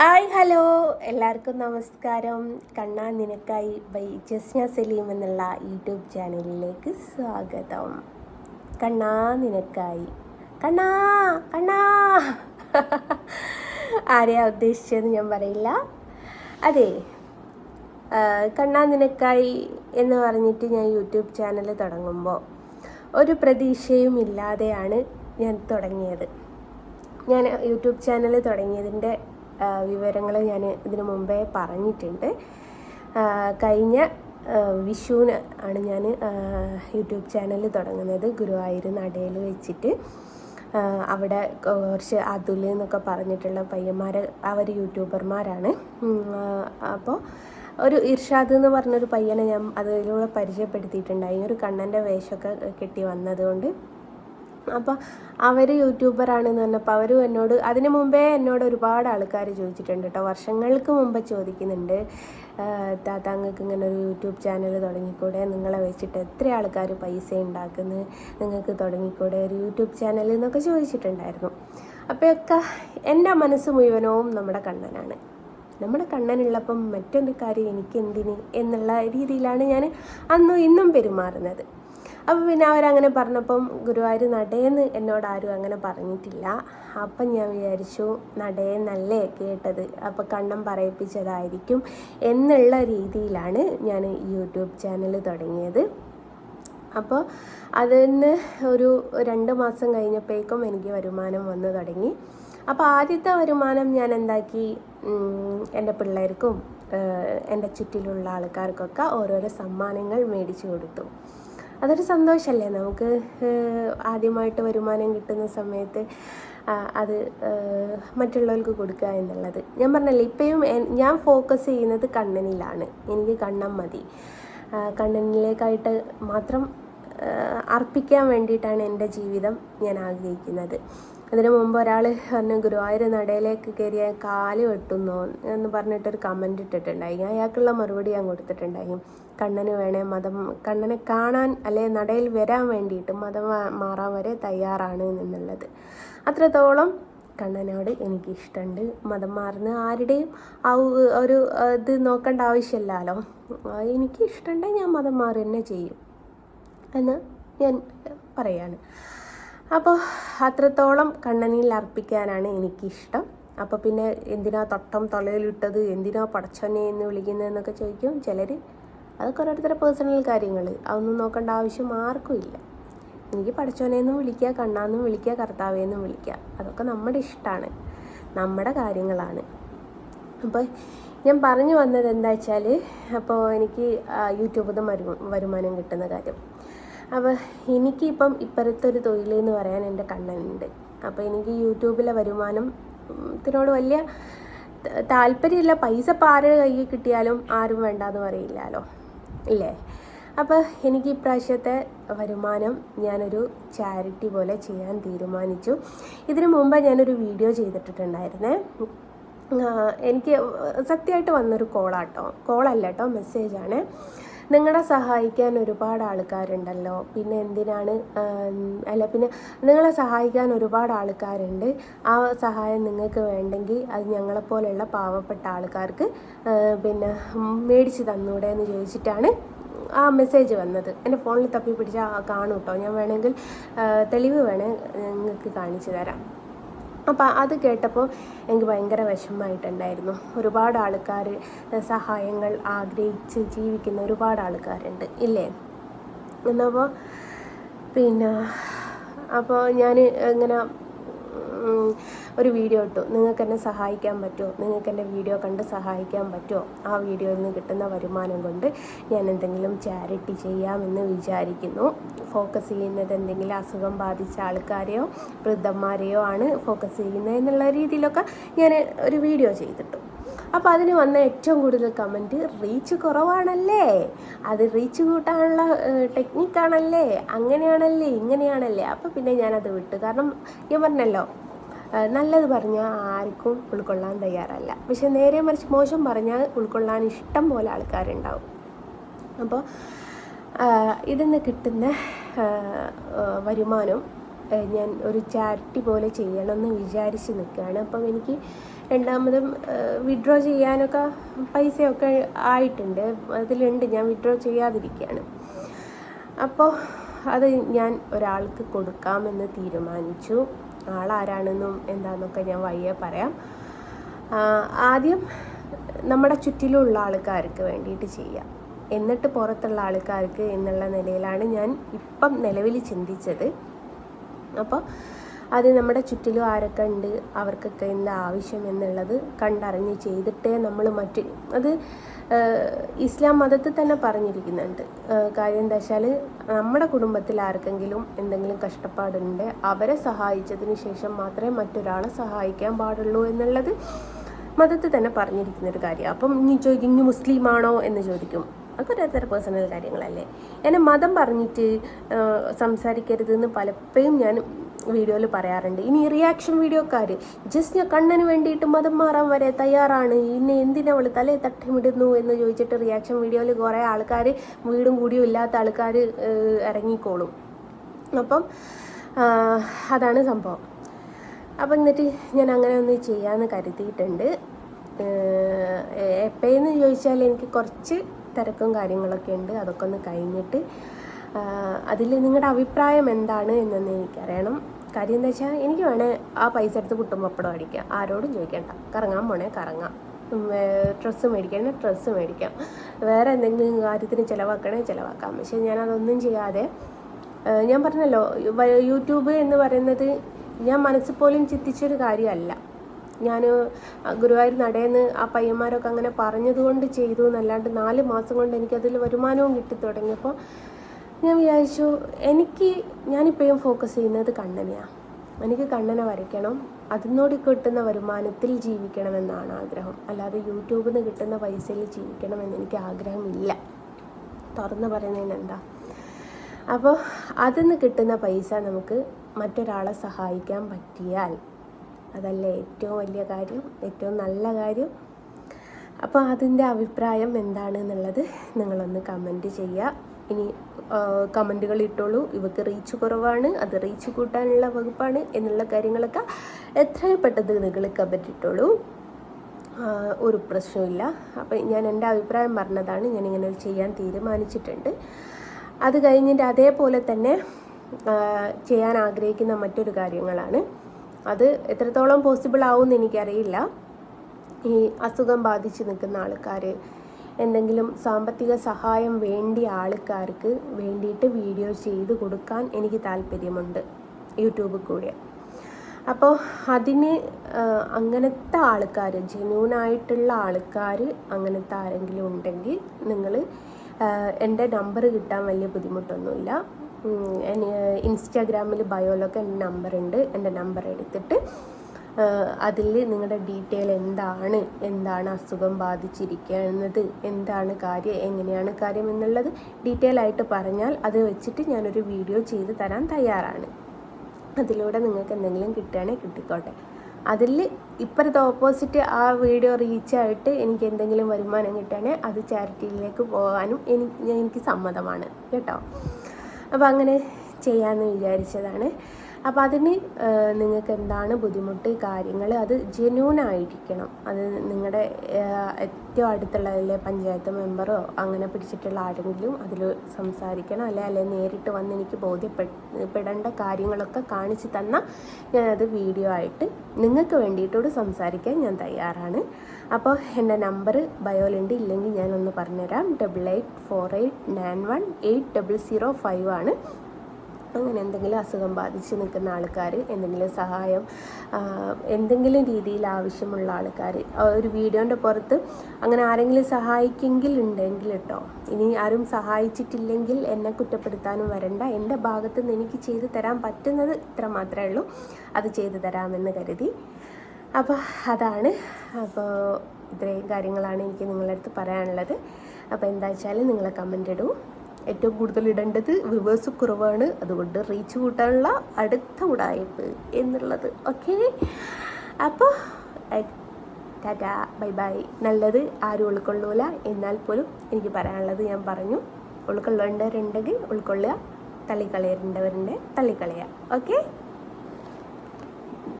Hi hello. എല്ലാവർക്കും നമസ്കാരം. കണ്ണാ നിനക്കായി ബൈ ജസ്ന സലീം എന്നുള്ള യൂട്യൂബ് ചാനലിലേക്ക് സ്വാഗതം. കണ്ണാ നിനക്കായി. കണ്ണാ കണ്ണാ. ആരെയാ ഉദ്ദേശിച്ചതെന്ന് ഞാൻ പറയില്ല. അതെ കണ്ണാ നിനക്കായി എന്ന് പറഞ്ഞിട്ട് ഞാൻ യൂട്യൂബ് ചാനൽ തുടങ്ങുമ്പോൾ ഒരു പ്രതീക്ഷയും ഇല്ലാതെയാണ് ഞാൻ തുടങ്ങിയത്. ഞാൻ യൂട്യൂബ് ചാനൽ തുടങ്ങിയതിന്റെ വിവരങ്ങൾ ഞാൻ ഇതിനു മുമ്പേ പറഞ്ഞിട്ടുണ്ട്. കഴിഞ്ഞ വിഷുവിന് ആണ് ഞാൻ യൂട്യൂബ് ചാനൽ തുടങ്ങുന്നത്. ഗുരുവായൂർ നടയിൽ വെച്ചിട്ട്. അവിടെ കുറച്ച് അതുൽ എന്നൊക്കെ പറഞ്ഞിട്ടുള്ള പയ്യന്മാർ അവർ യൂട്യൂബർമാരാണ്. അപ്പോൾ ഒരു ഇർഷാദ് എന്ന് പറഞ്ഞൊരു പയ്യനെ ഞാൻ അതിലൂടെ പരിചയപ്പെടുത്തിയിട്ടുണ്ടായി. ഒരു കണ്ണന്റെ വേഷമൊക്കെ കെട്ടി വന്നതുകൊണ്ട്. അപ്പോൾ അവർ യൂട്യൂബറാണെന്ന് പറഞ്ഞപ്പോൾ അവരും എന്നോട് അതിന് മുമ്പേ എന്നോട് ഒരുപാട് ആൾക്കാർ ചോദിച്ചിട്ടുണ്ട് കേട്ടോ. വർഷങ്ങൾക്ക് മുമ്പ് ചോദിക്കുന്നുണ്ട് താത്ത അങ്ങക്ക് ഇങ്ങനെ ഒരു യൂട്യൂബ് ചാനൽ തുടങ്ങിക്കൂടെ? നിങ്ങളെ വെച്ചിട്ട് എത്ര ആൾക്കാർ പൈസ ഉണ്ടാക്കുന്നു? നിങ്ങൾക്ക് തുടങ്ങിക്കൂടെ ഒരു യൂട്യൂബ് ചാനൽ എന്നൊക്കെ ചോദിച്ചിട്ടുണ്ടായിരുന്നു. അപ്പോഴൊക്കെ എന്റെ മനസ്സ് മുഴുവനവും നമ്മുടെ കണ്ണനാണ്. നമ്മുടെ കണ്ണനുള്ളപ്പം മറ്റൊരു കാര്യം എനിക്ക് എന്തിന് എന്നുള്ള രീതിയിലാണ് ഞാൻ അന്നും ഇന്നും പെരുമാറുന്നത്. അപ്പോൾ പിന്നെ അവരങ്ങനെ പറഞ്ഞപ്പം ഗുരുവായൂർ നടയെന്ന് എന്നോട് ആരും അങ്ങനെ പറഞ്ഞിട്ടില്ല. അപ്പം ഞാൻ വിചാരിച്ചു നടയെന്നല്ലേ കേട്ടത്. അപ്പം കണ്ണം പറയിപ്പിച്ചതായിരിക്കും എന്നുള്ള രീതിയിലാണ് ഞാൻ യൂട്യൂബ് ചാനൽ തുടങ്ങിയത്. അപ്പോൾ അതിന് ഒരു രണ്ട് മാസം കഴിഞ്ഞപ്പോഴേക്കും എനിക്ക് വരുമാനം വന്നു തുടങ്ങി. അപ്പോൾ ആദ്യത്തെ വരുമാനം ഞാൻ എന്താക്കി? എന്റെ പിള്ളേർക്കും എന്റെ ചുറ്റിലുള്ള ആൾക്കാർക്കൊക്കെ ഓരോരോ സമ്മാനങ്ങൾ മേടിച്ചു കൊടുത്തു. അതൊരു സന്തോഷമല്ലേ നമുക്ക് ആദ്യമായിട്ട് വരുമാനം കിട്ടുന്ന സമയത്ത് അത് മറ്റുള്ളവർക്ക് കൊടുക്കുക എന്നുള്ളത്. ഞാൻ പറഞ്ഞല്ലേ ഇപ്പോഴും ഞാൻ ഫോക്കസ് ചെയ്യുന്നത് കണ്ണനിലാണ്. എനിക്ക് കണ്ണം മതി. കണ്ണനിലേക്കായിട്ട് മാത്രം അർപ്പിക്കാൻ വേണ്ടിയിട്ടാണ് എന്റെ ജീവിതം ഞാൻ ആഗ്രഹിക്കുന്നത്. അതിന് മുമ്പ് ഒരാൾ പറഞ്ഞു ഗുരുവായൂർ നടയിലേക്ക് കയറിയ കാൽ വെട്ടുന്നോ എന്ന് പറഞ്ഞിട്ടൊരു കമന്റ് ഇട്ടിട്ടുണ്ടായി. അയാൾക്കുള്ള മറുപടി ഞാൻ കൊടുത്തിട്ടുണ്ടായി. കണ്ണന് വേണേ മതം കണ്ണനെ കാണാൻ അല്ലെ നടയിൽ വരാൻ വേണ്ടിയിട്ട് മതം മാറാൻ വരെ തയ്യാറാണ് എന്നുള്ളത്. അത്രത്തോളം കണ്ണനോട് എനിക്കിഷ്ടമുണ്ട് മതം മാറുന്ന ആരുടെയും ആ ഒരു ഇത് നോക്കേണ്ട ആവശ്യമില്ലല്ലോ. എനിക്ക് ഇഷ്ടമുണ്ടെങ്കിൽ ഞാൻ മതം മാറി തന്നെ ചെയ്യും എന്ന് ഞാൻ പറയാണ്. അപ്പോൾ അത്രത്തോളം കണ്ണനിയിൽ അർപ്പിക്കാനാണ് എനിക്കിഷ്ടം. അപ്പോൾ പിന്നെ എന്തിനാ തൊട്ടം തലയിലിട്ടത്? എന്തിനാ പടച്ചനെ എന്ന് വിളിക്കുന്നതെന്നൊക്കെ ചോദിക്കും ചിലർ അതൊക്കെ ഓരോരുത്തരുടെ പേഴ്സണൽ കാര്യങ്ങൾ. അതൊന്നും നോക്കേണ്ട ആവശ്യം ആർക്കും ഇല്ല. എനിക്ക് പടച്ചോനെന്നും വിളിക്കുക കണ്ണാന്നും വിളിക്കുക കർത്താവേന്നും വിളിക്കുക. അതൊക്കെ നമ്മുടെ ഇഷ്ടമാണ് നമ്മുടെ കാര്യങ്ങളാണ്. അപ്പോൾ ഞാൻ പറഞ്ഞു വന്നത് എന്താ വെച്ചാൽ അപ്പോൾ എനിക്ക് യൂട്യൂബിൽ നിന്ന് വരുമാനം കിട്ടുന്ന കാര്യം. അപ്പോൾ എനിക്കിപ്പം ഇപ്പോഴത്തെ ഒരു തൊഴിലെന്ന് പറയാൻ എന്റെ കണ്ണനുണ്ട്. അപ്പോൾ എനിക്ക് യൂട്യൂബിലെ വരുമാനം ഉം, ത്തിനോട് വലിയ താല്പര്യമില്ല. പൈസ ഇപ്പോൾ ആരുടെ കയ്യിൽ കിട്ടിയാലും ആരും വേണ്ടാന്ന് പറയില്ലല്ലോ. ഇല്ലേ? അപ്പോൾ എനിക്ക് ഇപ്രാവശ്യത്തെ വരുമാനം ഞാനൊരു ചാരിറ്റി പോലെ ചെയ്യാൻ തീരുമാനിച്ചു. ഇതിനു മുമ്പ് ഞാനൊരു വീഡിയോ ചെയ്തിട്ടുണ്ടായിരുന്നേ എനിക്ക് സത്യമായിട്ട് വന്നൊരു കോളാട്ടോ. കോളല്ല കേട്ടോ മെസ്സേജാണ്. നിങ്ങളെ സഹായിക്കാൻ ഒരുപാട് ആൾക്കാരുണ്ടല്ലോ. പിന്നെ എന്തിനാണ്? അല്ല പിന്നെ നിങ്ങളെ സഹായിക്കാൻ ഒരുപാട് ആൾക്കാരുണ്ട്. ആ സഹായം നിങ്ങൾക്ക് വേണ്ടെങ്കിൽ അത് ഞങ്ങളെപ്പോലെയുള്ള പാവപ്പെട്ട ആൾക്കാർക്ക് പിന്നെ മേടിച്ച് തന്നൂടെ എന്ന് ചോദിച്ചിട്ടാണ് ആ മെസ്സേജ് വന്നത്. എന്റെ ഫോണിൽ തപ്പി പിടിച്ചാൽ കാണും കേട്ടോ ഞാൻ വേണമെങ്കിൽ തെളിവ് വേണേൽ നിങ്ങൾക്ക് കാണിച്ചു തരാം. അപ്പോൾ അത് കേട്ടപ്പോൾ എനിക്ക് ഭയങ്കര വിഷമമായിട്ടുണ്ടായിരുന്നു. ഒരുപാട് ആൾക്കാർ സഹായങ്ങൾ ആഗ്രഹിച്ച് ജീവിക്കുന്ന ഒരുപാട് ആൾക്കാരുണ്ട്. ഇല്ലേ? എന്നപ്പോൾ പിന്നെ അപ്പോൾ ഞാൻ ഇങ്ങനെ ഒരു വീഡിയോ ഇട്ടു. നിങ്ങൾക്ക് എന്നെ സഹായിക്കാൻ പറ്റുമോ? നിങ്ങൾക്ക് എന്റെ വീഡിയോ കണ്ട് സഹായിക്കാൻ പറ്റുമോ? ആ വീഡിയോയിൽ നിന്ന് കിട്ടുന്ന വരുമാനം കൊണ്ട് ഞാൻ എന്തെങ്കിലും ചാരിറ്റി ചെയ്യാമെന്ന് വിചാരിക്കുന്നു. ഫോക്കസ് ചെയ്യുന്നത് എന്തെങ്കിലും അസുഖം ബാധിച്ച ആൾക്കാരെയോ വൃദ്ധന്മാരെയോ ആണ് ഫോക്കസ് ചെയ്യുന്നത് എന്നുള്ള രീതിയിലൊക്കെ ഞാൻ ഒരു വീഡിയോ ചെയ്തിട്ടു. അപ്പോൾ അതിന് വന്ന ഏറ്റവും കൂടുതൽ കമന്റ് റീച്ച് കുറവാണല്ലേ? അത് റീച്ച് കൂട്ടാനുള്ള ടെക്നിക്കാണല്ലേ അങ്ങനെയാണല്ലേ? ഇങ്ങനെയാണല്ലേ? അപ്പോൾ പിന്നെ ഞാനത് വിട്ടു. കാരണം ഞാൻ പറഞ്ഞല്ലോ നല്ലത് പറഞ്ഞാൽ ആർക്കും ഉൾക്കൊള്ളാൻ തയ്യാറല്ല. പക്ഷെ നേരെ മറിച്ച് മോശം പറഞ്ഞാൽ ഉൾക്കൊള്ളാൻ ഇഷ്ടം പോലെ ആൾക്കാരുണ്ടാവും. അപ്പോൾ ഇതിൽ നിന്ന് കിട്ടുന്ന വരുമാനം ഞാൻ ഒരു ചാരിറ്റി പോലെ ചെയ്യണമെന്ന് വിചാരിച്ച് നിൽക്കുകയാണ്. അപ്പം എനിക്ക് രണ്ടാമതും വിഡ്രോ ചെയ്യാനൊക്കെ പൈസയൊക്കെ ആയിട്ടുണ്ട്. അതിലുണ്ട് ഞാൻ വിഡ്രോ ചെയ്യാതിരിക്കുകയാണ്. അപ്പോൾ അത് ഞാൻ ഒരാൾക്ക് കൊടുക്കാമെന്ന് തീരുമാനിച്ചു. ആളാരാണെന്നും എന്താണെന്നൊക്കെ ഞാൻ വയ്യേ പറയാം. ആദ്യം നമ്മുടെ ചുറ്റിലുള്ള ആൾക്കാർക്ക് വേണ്ടിയിട്ട് ചെയ്യാം. എന്നിട്ട് പുറത്തുള്ള ആൾക്കാർക്ക് എന്നുള്ള നിലയിലാണ് ഞാൻ ഇപ്പം നിലവിൽ ചിന്തിച്ചത്. അപ്പോൾ അത് നമ്മുടെ ചുറ്റിലും ആരൊക്കെ ഉണ്ട് അവർക്കൊക്കെ എന്താ ആവശ്യം എന്നുള്ളത് കണ്ടറിഞ്ഞ് ചെയ്തിട്ടേ നമ്മൾ മറ്റ് അത് ഇസ്ലാം മതത്തിൽ തന്നെ പറഞ്ഞിരിക്കുന്നുണ്ട്. കാര്യം എന്താ വെച്ചാൽ നമ്മുടെ കുടുംബത്തിൽ ആർക്കെങ്കിലും എന്തെങ്കിലും കഷ്ടപ്പാടുണ്ട് അവരെ സഹായിച്ചതിന് ശേഷം മാത്രമേ മറ്റൊരാളെ സഹായിക്കാൻ പാടുള്ളൂ എന്നുള്ളത് മതത്തിൽ തന്നെ പറഞ്ഞിരിക്കുന്നൊരു കാര്യം. അപ്പം ഇനി ചോദിക്കും ഇനി മുസ്ലിമാണോ? എന്ന് ചോദിക്കും. അതൊക്കെ ഓരോരുത്തരുടെ പേഴ്സണൽ കാര്യങ്ങളല്ലേ? എന്നെ മതം പറഞ്ഞിട്ട് സംസാരിക്കരുത് എന്ന് പലപ്പോഴും ഞാൻ വീഡിയോയിൽ പറയാറുണ്ട്. ഇനി റിയാക്ഷൻ വീഡിയോക്കാർ ജസ്റ്റ് ഞാൻ കണ്ണന് വേണ്ടിയിട്ട് മതം മാറാൻ വരെ തയ്യാറാണ്. ഇന്നെ എന്തിനാ അവൾ തലയെ തട്ടിമിടുന്നു? എന്ന് ചോദിച്ചിട്ട് റിയാക്ഷൻ വീഡിയോയിൽ കുറേ ആൾക്കാർ വീടും കൂടിയും ഇല്ലാത്ത ആൾക്കാർ ഇറങ്ങിക്കോളും. അപ്പം അതാണ് സംഭവം. അപ്പം എന്നിട്ട് ഞാൻ അങ്ങനെ ഒന്ന് ചെയ്യാമെന്ന് കരുതിയിട്ടുണ്ട്. എപ്പോഴെന്ന് ചോദിച്ചാൽ എനിക്ക് കുറച്ച് തിരക്കും കാര്യങ്ങളൊക്കെ ഉണ്ട്. അതൊക്കെ ഒന്ന് കഴിഞ്ഞിട്ട് അതിൽ നിങ്ങളുടെ അഭിപ്രായം എന്താണ് എന്നൊന്ന് എനിക്കറിയണം. കാര്യം എന്താ വെച്ചാൽ എനിക്ക് വേണേൽ ആ പൈസ എടുത്ത് കുട്ടുമ്പപ്പടം പപ്പടം അടിക്കാം. ആരോടും ചോദിക്കണ്ട. കറങ്ങാൻ പോണേ കറങ്ങാം. ഡ്രസ്സ് മേടിക്കണേ ഡ്രസ്സ് മേടിക്കാം. വേറെ എന്തെങ്കിലും കാര്യത്തിന് ചിലവാക്കണേ ചിലവാക്കാം. പക്ഷേ ഞാനതൊന്നും ചെയ്യാതെ ഞാൻ പറഞ്ഞല്ലോ യൂട്യൂബ് എന്ന് പറയുന്നത് ഞാൻ മനസ്സിൽ പോലും ചിന്തിച്ചൊരു കാര്യമല്ല. ഞാൻ ഗുരുവായൂർ നടയെന്ന് ആ പയ്യന്മാരൊക്കെ അങ്ങനെ പറഞ്ഞതുകൊണ്ട് ചെയ്തു എന്നല്ലാണ്ട് നാല് മാസം കൊണ്ട് എനിക്കതിൽ വരുമാനവും കിട്ടി തുടങ്ങിയപ്പോൾ ഞാൻ വിചാരിച്ചു എനിക്ക് ഞാനിപ്പോഴും ഫോക്കസ് ചെയ്യുന്നത് കണ്ണനെയാണ് എനിക്ക് കണ്ണനെ വരയ്ക്കണം അതിനോട് കിട്ടുന്ന വരുമാനത്തിൽ ജീവിക്കണമെന്നാണ് ആഗ്രഹം. അല്ലാതെ യൂട്യൂബിൽ നിന്ന് കിട്ടുന്ന പൈസയിൽ ജീവിക്കണമെന്ന് എനിക്ക് ആഗ്രഹമില്ല. തുറന്ന് പറയുന്നതിന് എന്താ? അപ്പോൾ അതിൽ നിന്ന് കിട്ടുന്ന പൈസ നമുക്ക് മറ്റൊരാളെ സഹായിക്കാൻ പറ്റിയാൽ അതല്ലേ ഏറ്റവും വലിയ കാര്യം ഏറ്റവും നല്ല കാര്യം. അപ്പോൾ അതിന്റെ അഭിപ്രായം എന്താണ് എന്നുള്ളത് നിങ്ങളൊന്ന് കമന്റ് ചെയ്യുക ഇനി കമന്റുകൾ ഇട്ടോളൂ. ഇവക്ക് റീച്ച് കുറവാണ്. അത് റീച്ച് കൂട്ടാനുള്ള വകുപ്പാണ് എന്നുള്ള കാര്യങ്ങളൊക്കെ എത്രയും പെട്ടെന്ന് നിങ്ങൾ കമന്റ് ഇട്ടോളൂ. ഒരു പ്രശ്നമില്ല അപ്പം ഞാൻ എന്റെ അഭിപ്രായം പറഞ്ഞതാണ് ഞാൻ ഇങ്ങനെ ചെയ്യാൻ തീരുമാനിച്ചിട്ടുണ്ട്. അത് കഴിഞ്ഞിട്ട് അതേപോലെ തന്നെ ചെയ്യാൻ ആഗ്രഹിക്കുന്ന മറ്റൊരു കാര്യങ്ങളാണ്. അത് എത്രത്തോളം പോസിബിൾ ആവുമെന്ന് എനിക്കറിയില്ല. ഈ അസുഖം ബാധിച്ച് നിൽക്കുന്ന ആൾക്കാർ എന്തെങ്കിലും സാമ്പത്തിക സഹായം വേണ്ടിയ ആൾക്കാർക്ക് വേണ്ടിയിട്ട് വീഡിയോ ചെയ്ത് കൊടുക്കാൻ എനിക്ക് താല്പര്യമുണ്ട് യൂട്യൂബിൽ കൂടെ. അപ്പോൾ അതിന് അങ്ങനത്തെ ആൾക്കാർ ജെന്യൂനായിട്ടുള്ള ആൾക്കാർ അങ്ങനത്തെ ആരെങ്കിലും ഉണ്ടെങ്കിൽ നിങ്ങൾ എന്റെ നമ്പർ കിട്ടാൻ വലിയ ബുദ്ധിമുട്ടൊന്നുമില്ല. ഇൻസ്റ്റാഗ്രാമിൽ ബയോയിലൊക്കെ എന്റെ നമ്പർ ഉണ്ട് എന്റെ നമ്പർ എടുത്തിട്ട് അതിൽ നിങ്ങളുടെ ഡീറ്റെയിൽ എന്താണ് എന്താണ് അസുഖം ബാധിച്ചിരിക്കുന്നത് എന്താണ് കാര്യം എങ്ങനെയാണ് കാര്യം എന്നുള്ളത് ഡീറ്റെയിൽ ആയിട്ട് പറഞ്ഞാൽ അത് വെച്ചിട്ട് ഞാനൊരു വീഡിയോ ചെയ്ത് തരാൻ തയ്യാറാണ്. അതിലൂടെ നിങ്ങൾക്ക് എന്തെങ്കിലും കിട്ടുകയാണെങ്കിൽ കിട്ടിക്കോട്ടെ. അതിൽ ഇപ്പുറത്തെ ഓപ്പോസിറ്റ് ആ വീഡിയോ റീച്ചായിട്ട് എനിക്ക് എന്തെങ്കിലും വരുമാനം കിട്ടുകയാണെങ്കിൽ അത് ചാരിറ്റിയിലേക്ക് പോകാനും എനിക്ക് എനിക്ക് സമ്മതമാണ്. കേട്ടോ? അപ്പോൾ അങ്ങനെ ചെയ്യാമെന്ന് വിചാരിച്ചതാണ്. അപ്പോൾ അതിന് നിങ്ങൾക്ക് എന്താണ് ബുദ്ധിമുട്ട് കാര്യങ്ങൾ അത് ജെന്യൂൺ ആയിരിക്കണം. അത് നിങ്ങളുടെ ഏറ്റവും അടുത്തുള്ള പഞ്ചായത്ത് മെമ്പറോ അങ്ങനെ പിടിച്ചിട്ടുള്ള ആരെങ്കിലും അതിൽ സംസാരിക്കണം. അല്ലെ അല്ലെ നേരിട്ട് വന്ന് എനിക്ക് ബോധ്യപ്പെടേണ്ട കാര്യങ്ങളൊക്കെ കാണിച്ചു തന്നാൽ ഞാനത് വീഡിയോ ആയിട്ട് നിങ്ങൾക്ക് വേണ്ടിയിട്ടോട് സംസാരിക്കാൻ ഞാൻ തയ്യാറാണ്. അപ്പോൾ എന്റെ നമ്പർ ബയോലുണ്ട് ഇല്ലെങ്കിൽ ഞാനൊന്ന് പറഞ്ഞുതരാം. Double eight four eight nine one eight double zero five ആണ്. അങ്ങനെ എന്തെങ്കിലും അസുഖം ബാധിച്ച് നിൽക്കുന്ന ആൾക്കാർ എന്തെങ്കിലും സഹായം എന്തെങ്കിലും രീതിയിൽ ആവശ്യമുള്ള ആൾക്കാർ ഒരു വീഡിയോന്റെ പുറത്ത് അങ്ങനെ ആരെങ്കിലും സഹായിക്കെങ്കിൽ ഉണ്ടെങ്കിൽ കേട്ടോ ഇനി ആരും സഹായിച്ചിട്ടില്ലെങ്കിൽ എന്നെ കുറ്റപ്പെടുത്താനും വരണ്ട. എന്റെ ഭാഗത്ത് നിന്ന് എനിക്ക് ചെയ്തു തരാൻ പറ്റുന്നത് ഇത്ര മാത്രമേ ഉള്ളൂ. അത് ചെയ്തു തരാമെന്ന് കരുതി. അപ്പോൾ അതാണ്. അപ്പോൾ ഇത്രയും കാര്യങ്ങളാണ് എനിക്ക് നിങ്ങളുടെ അടുത്ത് പറയാനുള്ളത്. അപ്പോൾ എന്താ വെച്ചാൽ നിങ്ങൾ കമന്റ് ഇടൂ. ഏറ്റവും കൂടുതൽ ഇടേണ്ടത് വിവേഴ്സ് കുറവാണ്. അതുകൊണ്ട് റീച്ച് കൂട്ടാനുള്ള അടുത്ത ഉടായ്പ് എന്നുള്ളത്. ഓക്കെ അപ്പോൾ ടാറ്റ ബൈ ബൈ. നല്ലത് ആരും ഉൾക്കൊള്ളൂല. എന്നാൽ പോലും എനിക്ക് പറയാനുള്ളത് ഞാൻ പറഞ്ഞു. ഉൾക്കൊള്ളേണ്ടവരുണ്ടെങ്കിൽ ഉൾക്കൊള്ളുക. തള്ളിക്കളയേണ്ടവരുണ്ട്. തള്ളിക്കളയുക. ഓക്കെ